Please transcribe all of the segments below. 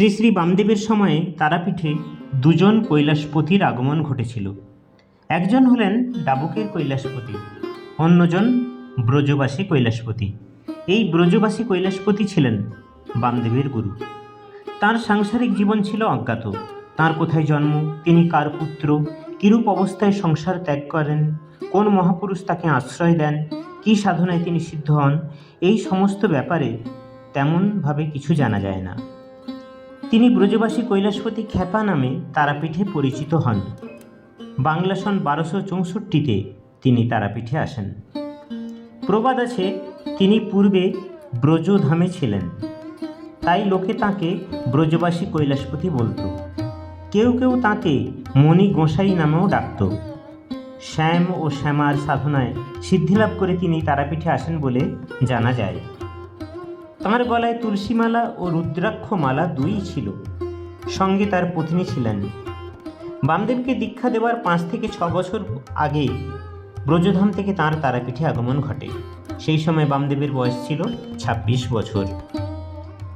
শ্রী শ্রী বামদেবের সময়ে তারাপীঠে দুজন কৈলাসপতির আগমন ঘটেছিল। একজন হলেন ডাবুকের কৈলাসপতি, অন্যজন ব্রজবাসী কৈলাসপতি। এই ব্রজবাসী কৈলাসপতি ছিলেন বামদেবের গুরু। তার সাংসারিক জীবন ছিল অজ্ঞাত। তার কোথায় জন্ম, তিনি কার পুত্র, কিরূপ অবস্থায় সংসার ত্যাগ করেন, কোন মহাপুরুষ তাকে আশ্রয় দেন, কী সাধনায় তিনি সিদ্ধ হন, এই সমস্ত ব্যাপারে তেমনভাবে কিছু জানা যায় না। তিনি ব্রজবাসী কৈলাসপতি খ্যাপা নামে তারাপীঠে পরিচিত হন। বাংলা সন বারোশো চৌষট্টিতে তিনি তারাপীঠে আসেন। প্রবাদ আছে, তিনি পূর্বে ব্রজধামে ছিলেন। তাই লোকে তাকে ব্রজবাসী কৈলাসপতি বলতো। কেউ কেউ তাকে মণি গোসাই নামেও ডাকত। শ্যাম ও শ্যামার সাধনায় সিদ্ধিলাভ করে তিনি তারাপীঠে আসেন বলে জানা যায়। তাঁর গলায় তুলসীমালা ও রুদ্রাক্ষ মালা দুই ছিল। সঙ্গে তার পত্নী ছিলেন। বামদেবকে দীক্ষা দেওয়ার পাঁচ থেকে ছ বছর আগে ব্রজধাম থেকে তাঁর তারাপীঠে আগমন ঘটে। সেই সময় বামদেবের বয়স ছিল ছাব্বিশ বছর।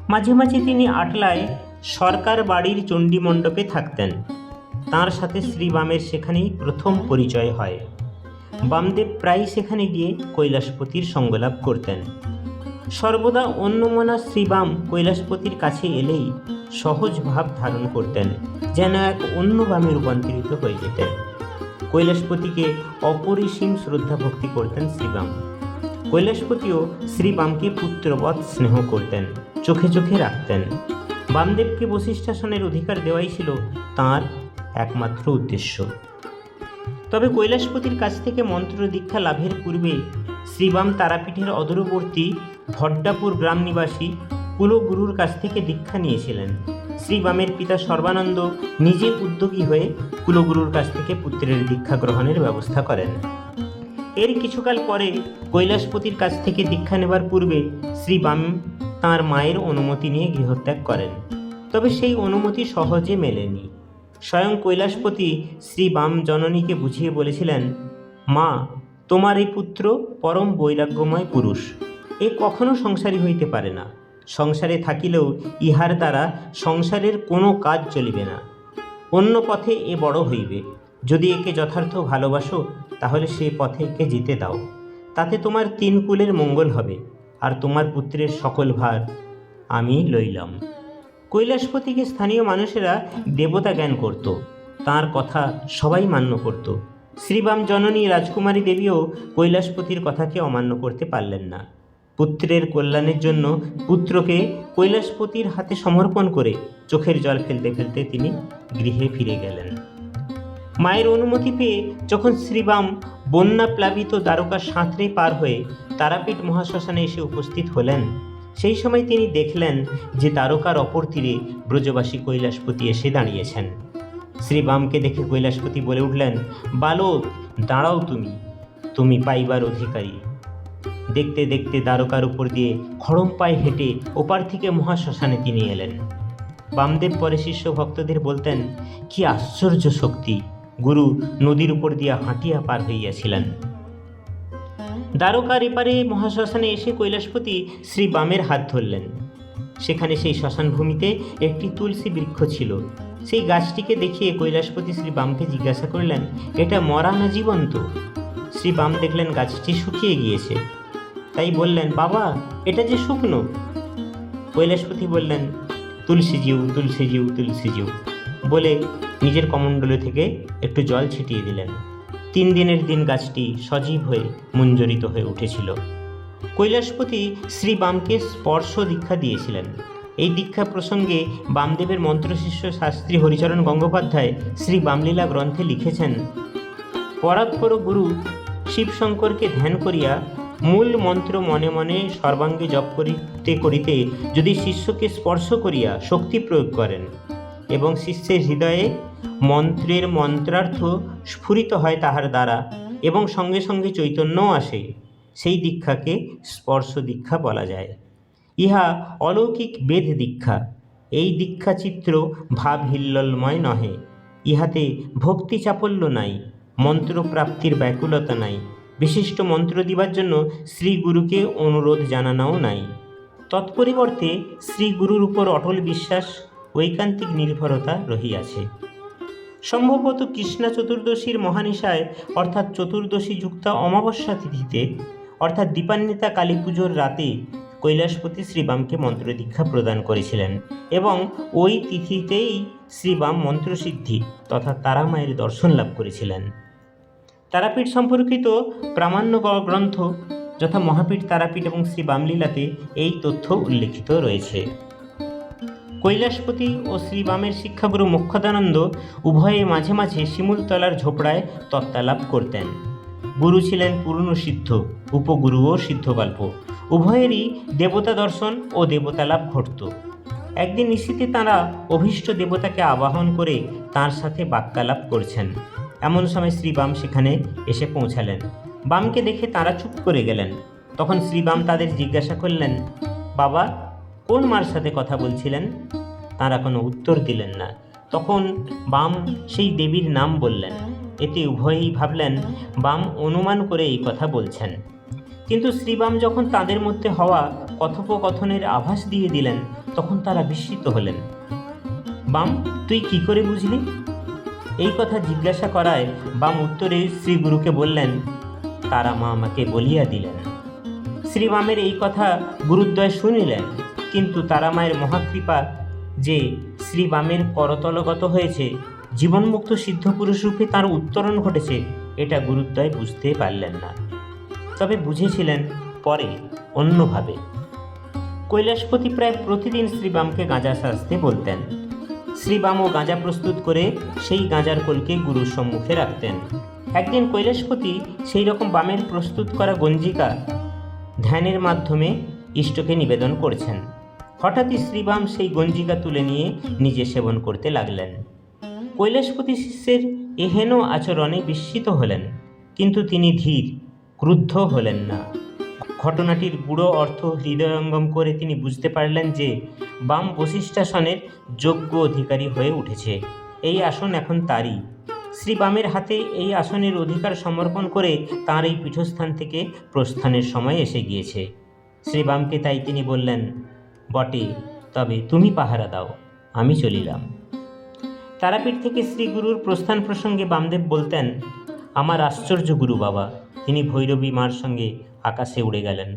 মাঝে মাঝে তিনি আটলায় সরকার বাড়ির চণ্ডী মণ্ডপে থাকতেন। তাঁর সাথে শ্রী বামের সেখানেই প্রথম পরিচয় হয়। বামদেব প্রায়ই সেখানে গিয়ে কৈলাসপতির সঙ্গলাভ করতেন। সর্বদা অন্যমনা শ্রীবাম কৈলাসপতির কাছে এলেই সহজ ভাব ধারণ করতেন, যেন এক অন্য বামে রূপান্তরিত হয়ে যেতেন। কৈলাসপতিকে অপরিসীম শ্রদ্ধা ভক্তি করতেন শ্রীবাম। কৈলাসপতিও শ্রীবামকে পুত্রবৎ স্নেহ করতেন, চোখে চোখে রাখতেন। বামদেবকে বশিষ্ঠাসনের অধিকার দেওয়াই ছিল তাঁর একমাত্র উদ্দেশ্য। তবে কৈলাসপতির কাছ থেকে মন্ত্র দীক্ষা লাভের পূর্বে শ্রীবাম তারাপীঠের অদূরবর্তী ভড্ডাপুর গ্রাম নিবাসী কুলগুরুর কাছ থেকে দীক্ষা নিয়েছিলেন। শ্রীবামের পিতা সর্বানন্দ নিজে উদ্যোগী হয়ে কুলগুরুর কাছ থেকে পুত্রের দীক্ষা গ্রহণের ব্যবস্থা করেন। এর কিছুকাল পরে কৈলাসপতির কাছ থেকে দীক্ষা নেবার পূর্বে শ্রী বাম তাঁর মায়ের অনুমতি নিয়ে গৃহত্যাগ করেন। তবে সেই অনুমতি সহজে মেলেনি। স্বয়ং কৈলাসপতি শ্রী বাম জননীকে বুঝিয়ে বলেছিলেন, মা, তোমার এই পুত্র পরম বৈরাগ্যময় পুরুষ। এ কখনো সংসারী হইতে পারে না। সংসারে থাকিলেও ইহার দ্বারা সংসারের কোনো কাজ চলিবে না। অন্য পথে এ বড় হইবে। যদি একে যথার্থ ভালোবাসো, তাহলে সে পথে একে যেতে দাও। তাতে তোমার তিন কুলের মঙ্গল হবে, আর তোমার পুত্রের সকল ভার আমি লইলাম। কৈলাসপতিকে স্থানীয় মানুষেরা দেবতা জ্ঞান করত, তার কথা সবাই মান্য করত। শ্রীবাম জননী রাজকুমারী দেবীও কৈলাসপতির কথাকে অমান্য করতে পারলেন না। পুত্রের কল্যাণের জন্য পুত্রকে কৈলাসপতির হাতে সমর্পণ করে চোখের জল ফেলতে ফেলতে তিনি গৃহে ফিরে গেলেন। মায়ের অনুমতি পেয়ে যখন শ্রীবাম বন্যা প্লাবিত দ্বারকা সাঁতরে পার হয়ে তারাপীঠ মহাশ্মশানে এসে উপস্থিত হলেন, সেই সময় তিনি দেখলেন যে দ্বারকার অপর তীরে ব্রজবাসী কৈলাসপতি এসে দাঁড়িয়েছেন। শ্রীবামকে দেখে কৈলাসপতি বলে উঠলেন, বালক, দাঁড়াও তুমি। তুমি পাইবার অধিকারী। দেখতে দেখতে দ্বারকার উপর দিয়ে খড়ম পায়ে হেঁটে ওপার থেকে মহাশ্মশানে তিনি এলেন। বামদেব পরে শিষ্য ভক্তদের বলতেন, কি আশ্চর্য শক্তি! গুরু নদীর উপর দিয়া হাঁটিয়া পার হইয়াছিলেন। দ্বারকার এপারে মহাশ্মশানে এসে কৈলাসপতি শ্রী বামের হাত ধরলেন। সেখানে সেই শ্মশান ভূমিতে একটি তুলসী বৃক্ষ ছিল। সেই গাছটিকে দেখিয়ে কৈলাসপতি শ্রী বামকে জিজ্ঞাসা করলেন, এটা মরা না জীবন্ত? শ্রী বাম দেখলেন, গাছটি শুকিয়ে গিয়েছে। তাই বললেন, বাবা, এটা যে শুকনো। কৈলাসপতি বললেন তুলসীজিউ তুলসীজিউ তুলসী জিউ তুলসী জিউ। বলে নিজের কমণ্ডলে থেকে একটু জল ছিটিয়ে দিলেন। তিন দিনের দিন গাছটি সজীব হয়ে মঞ্জরিত হয়ে উঠেছিল। কৈলাসপতি শ্রী বামকে স্পর্শ দীক্ষা দিয়েছিলেন। এই দীক্ষা প্রসঙ্গে বামদেবের মন্ত্রশিষ্য শাস্ত্রী হরিচরণ গঙ্গোপাধ্যায় শ্রী বামলীলা গ্রন্থে লিখেছেন পরাৎপর গুরু শিবশঙ্করকে ধ্যান করিয়া মূল মন্ত্র মনে মনে সর্বাঙ্গে জপ করিতে করিতে যদি শিষ্যকে স্পর্শ করিয়া শক্তি প্রয়োগ করেন এবং শিষ্যের হৃদয়ে মন্ত্রের মন্ত্রার্থ স্ফুরিত হয় তাহার দ্বারা এবং সঙ্গে সঙ্গে চৈতন্যও আসে, সেই দীক্ষাকে স্পর্শ দীক্ষা বলা যায়। ইহা অলৌকিক বেদ দীক্ষা। এই দীক্ষাচিত্র ভাব হিল্লোলময় নহে। ইহাতে ভক্তি চাপল্য নাই। মন্ত্রপ্রাপ্তির ব্যাকুলতা নাই। বিশিষ্ট মন্ত্র দিবার জন্য শ্রী গুরুকে অনুরোধ জানানোও নাই। তৎপরিবর্তে শ্রী গুরুর উপর অটল বিশ্বাস, ঐকান্তিক নির্ভরতা রহিয়াছে। সম্ভবত কৃষ্ণা চতুর্দশীর মহানিশায়, অর্থাৎ চতুর্দশী যুক্তা অমাবস্যা তিথিতে, অর্থাৎ দীপান্বিতা কালী পুজোর রাতে, কৈলাসপতি শ্রীবামকে মন্ত্রদীক্ষা প্রদান করেছিলেন এবং ওই তিথিতেই শ্রীবাম মন্ত্রসিদ্ধি তথা তারামায়ের দর্শন লাভ করেছিলেন। তারাপীঠ সম্পর্কিত প্রামাণ্য গ্রন্থ যথা মহাপীঠ তারাপীঠ এবং শ্রী বামলীলাতে এই তথ্য উল্লেখিত রয়েছে। কৈলাসপতি ও শ্রীবামের শিক্ষাগুরু মোক্ষদানন্দ উভয়ে মাঝে মাঝে শিমুলতলার ঝোপড়ায় তত্ত্বালাপ করতেন। গুরু ছিলেন পুরনো সিদ্ধ, উপগুরুও সিদ্ধকল্প উভয়েরই দেবতা দর্শন ও দেবতালাপ ঘটত। একদিন নিশীতে তাঁরা অভীষ্ট দেবতাকে আবাহন করে তার সাথে বাক্যালাপ করছেন। এমন সময় শ্রীবাম সেখানে এসে পৌঁছালেন। বামকে দেখে তারা চুপ করে গেলেন। তখন শ্রীবাম তাদের জিজ্ঞাসা করলেন, বাবা, কোন মার সাথে কথা বলছিলেন? তারা কোনো উত্তর দিলেন না। তখন বাম সেই দেবীর নাম বললেন। এতে উভয়েই ভাবলেন, বাম অনুমান করে এই কথা বলছেন। কিন্তু শ্রীবাম যখন তাদের মধ্যে হওয়া কথোপকথনের আভাস দিয়ে দিলেন, তখন তারা বিস্মিত হলেন। বাম, তুই কি করে বুঝলি? এই কথা জিজ্ঞাসা করায় বাম উত্তরে শ্রী গুরুকে বললেন, তারা মা আমাকে বলিয়া দিলেন। শ্রীবামের এই কথা গুরুদ্বয় শুনিলেন, কিন্তু তারা মায়ের মহাকৃপা যে শ্রীবামের করতলগত হয়েছে, জীবনমুক্ত সিদ্ধপুরুষ রূপে তার উত্তরণ ঘটেছে, এটা গুরুদ্বয় বুঝতে পারলেন না। তবে বুঝেছিলেন পরে, অন্যভাবে। কৈলাসপতি প্রায় প্রতিদিন শ্রীবামকে গাঁজা সাজতে বলতেন। শ্রীবামও গাঁজা প্রস্তুত করে সেই গাঁজার কোলকে গুরুর সম্মুখে রাখতেন। একদিন কৈলাসপতি সেই রকম বামের প্রস্তুত করা গঞ্জিকা ধ্যানের মাধ্যমে ইষ্টকে নিবেদন করছেন। হঠাৎই শ্রীবাম সেই গঞ্জিকা তুলে নিয়ে নিজে সেবন করতে লাগলেন। কৈলাসপতি শিষ্যের এহেন আচরণে বিস্মিত হলেন, কিন্তু তিনি ধীর, ক্রুদ্ধ হলেন না। ঘটনাটির গুড়ো অর্থ হৃদয়ঙ্গম করে তিনি বুঝতে পারলেন যে বাম বশিষ্ঠাসনের যোগ্য অধিকারী হয়ে উঠেছে। এই আসন এখন তারই। শ্রী বামের হাতে এই আসনের অধিকার সমর্পণ করে তাঁর এই পীঠস্থান থেকে প্রস্থানের সময় এসে গিয়েছে। শ্রী বামকে তাই তিনি বললেন, বটে, তবে তুমি পাহারা দাও, আমি চলিলাম। তারাপীঠ থেকে শ্রী গুরুর প্রস্থান প্রসঙ্গে বামদেব বলতেন, আমার আশ্চর্য গুরু বাবা, তিনি ভৈরবী মার সঙ্গে আকাশে উড়ে গেলেন।